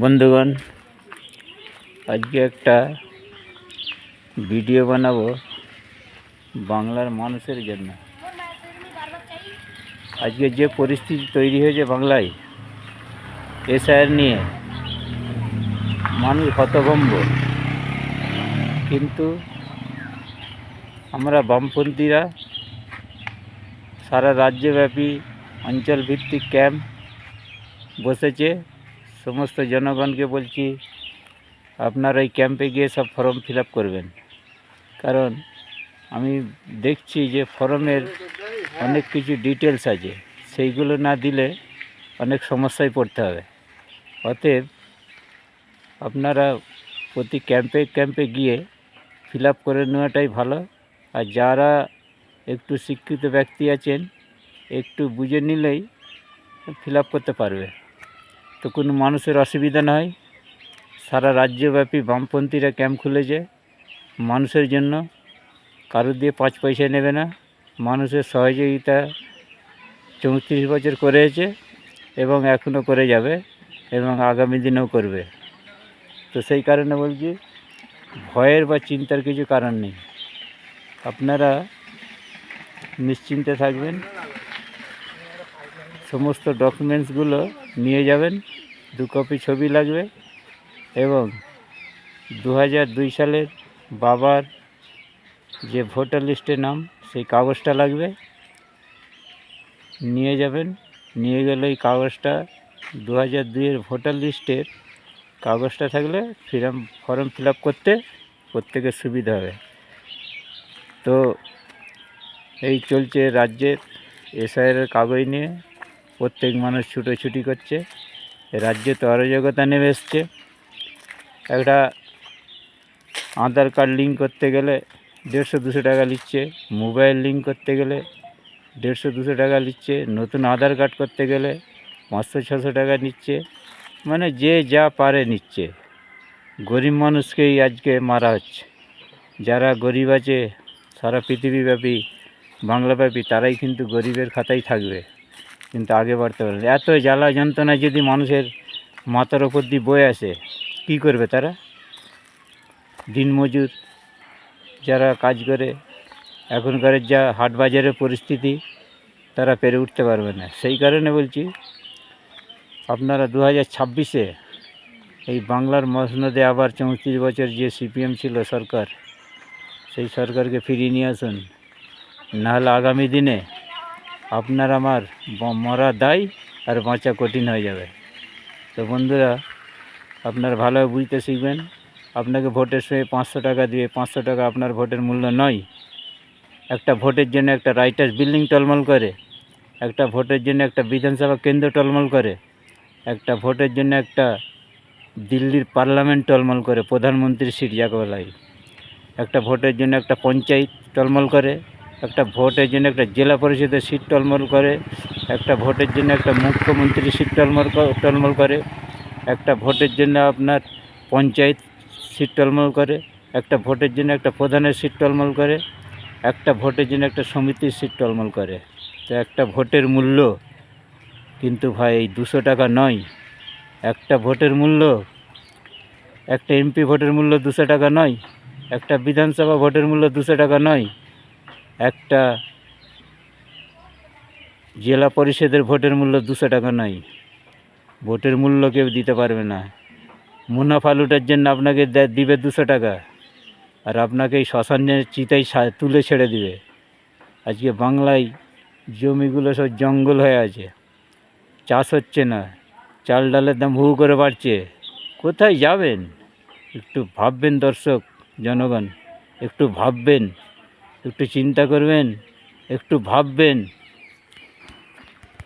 বন্ধুগণ, আজকে একটা ভিডিও বানাবো বাংলার মানুষের জন্য। আজকে যে পরিস্থিতি তৈরি হয়েছে বাংলায়, এসআইআর নিয়ে মানুষ হতভম্ব। কিন্তু আমরা বামপন্থীরা সারা রাজ্যব্যাপী অঞ্চলভিত্তিক ক্যাম্প বসেছে। সমস্ত জনগণকে বলছি, আপনারা এই ক্যাম্পে গিয়ে সব ফর্ম ফিল করবেন। কারণ আমি দেখছি যে ফর্মের অনেক কিছু ডিটেলস আছে, সেইগুলো না দিলে অনেক সমস্যায় পড়তে হবে। অতএব আপনারা প্রতি ক্যাম্পে ক্যাম্পে গিয়ে ফিল করে নেওয়াটাই ভালো। আর যারা একটু শিক্ষিত ব্যক্তি আছেন, একটু বুঝে নিলেই ফিল করতে পারবে। তো কোনো মানুষের অসুবিধা নয়। সারা রাজ্যব্যাপী বামপন্থীরা ক্যাম্প খুলেছে মানুষের জন্য। কারোর দিয়ে পাঁচ পয়সা নেবে না। মানুষের সহযোগিতা চৌত্রিশ বছর করেছে এবং এখনও করে যাবে এবং আগামী দিনেও করবে। তো সেই কারণে বলছি, ভয়ের বা চিন্তার কিছু কারণ নেই। আপনারা নিশ্চিন্তে থাকবেন। সমস্ত ডকুমেন্টসগুলো নিয়ে যাবেন, দু কপি ছবি লাগবে এবং দু দুই সালের বাবার যে ভোটার লিস্টে নাম, সেই কাগজটা লাগবে। নিয়ে যাবেন, নিয়ে গেলে এই কাগজটা দু হাজার দুইয়ের ভোটার লিস্টের কাগজটা থাকলে ফিরাম ফর্ম ফিল করতে প্রত্যেকের সুবিধা হবে। তো এই চলছে রাজ্যের এসআইয়ের কাগজ নিয়ে। প্রত্যেক মানুষ ছুটোছুটি করছে। রাজ্যে তো অরাজকতা নেমে এসছে। একটা আধার কার্ড লিঙ্ক করতে গেলে দেড়শো দুশো টাকা নিচ্ছে মোবাইল লিঙ্ক করতে গেলে দেড়শো দুশো টাকা নিচ্ছে নতুন আধার কার্ড করতে গেলে পাঁচশো ছশো টাকা নিচ্ছে। মানে যে যা পারে নিচ্ছে। গরিব মানুষকেই আজকে মারা হচ্ছে। যারা গরিব আছে, সারা পৃথিবীব্যাপী, বাংলাব্যাপী, তারাই কিন্তু গরিবের খাতায় থাকবে। কিন্তু আগে বাড়তে পারবে না। এত জ্বালা যন্ত্রণা যদি মানুষের মাথার ওপর দিয়ে বয়ে আসে, কী করবে তারা? দিনমজুর যারা কাজ করে, এখনকার যা হাট বাজারের পরিস্থিতি, তারা পেরে উঠতে পারবে না। সেই কারণে বলছি, আপনারা দু হাজার ছাব্বিশে এই বাংলার মসনদে আবার চৌত্রিশ বছর যে সিপিএম ছিল সরকার, সেই সরকারকে ফিরিয়ে নিয়ে আসুন। নাহলে আগামী দিনে আপনার আমার মরা দায় আর বাঁচা কঠিন হয়ে যাবে। তো বন্ধুরা, আপনার ভালো বুঝতে শিখবেন। আপনাকে ভোটের সময় পাঁচশো টাকা দিয়ে, পাঁচশো টাকা আপনার ভোটের মূল্য নয়। একটা ভোটের জন্য একটা রাইটার্স বিল্ডিং টলমল করে, একটা ভোটের জন্য একটা বিধানসভা কেন্দ্র টলমল করে, একটা ভোটের জন্য একটা দিল্লির পার্লামেন্ট টলমল করে, প্রধানমন্ত্রীর সিট যাকে বলা একটা ভোটের জন্য একটা পঞ্চায়েত টলমল করে একটা ভোটের জন্য একটা জেলা পরিষদের সিট টলমল করে, একটা ভোটের জন্য একটা মুখ্যমন্ত্রী সিট টলমল টলমল করে, একটা ভোটের জন্য আপনার পঞ্চায়েত সিট টলমল করে, একটা ভোটের জন্য একটা প্রধানের সিট টলমল করে, একটা ভোটের জন্য একটা সমিতির সিট টলমল করে। তো একটা ভোটের মূল্য কিন্তু ভাই এই দুশো টাকা নয়। একটা ভোটের মূল্য, একটা এমপি ভোটের মূল্য দুশো টাকা নয়। একটা বিধানসভা ভোটের মূল্য দুশো টাকা নয়। একটা জেলা পরিষদের ভোটের মূল্য দুশো টাকা নয়। ভোটের মূল্য কেউ দিতে পারবে না। মুনাফা লুটার জন্য আপনাকে দিবে দুশো টাকা। আর আপনাকে এই শ্মশানের চিতাই তুলে ছেড়ে দিবে। আজকে বাংলায় জমিগুলো সব জঙ্গল হয়ে আছে। চাষ হচ্ছে না। চাল ডালের দাম হু করে বাড়ছে। কোথায় যাবেন? একটু ভাববেন দর্শক, জনগণ, একটু ভাববেন। একটু চিন্তা করবেন একটু ভাববেন।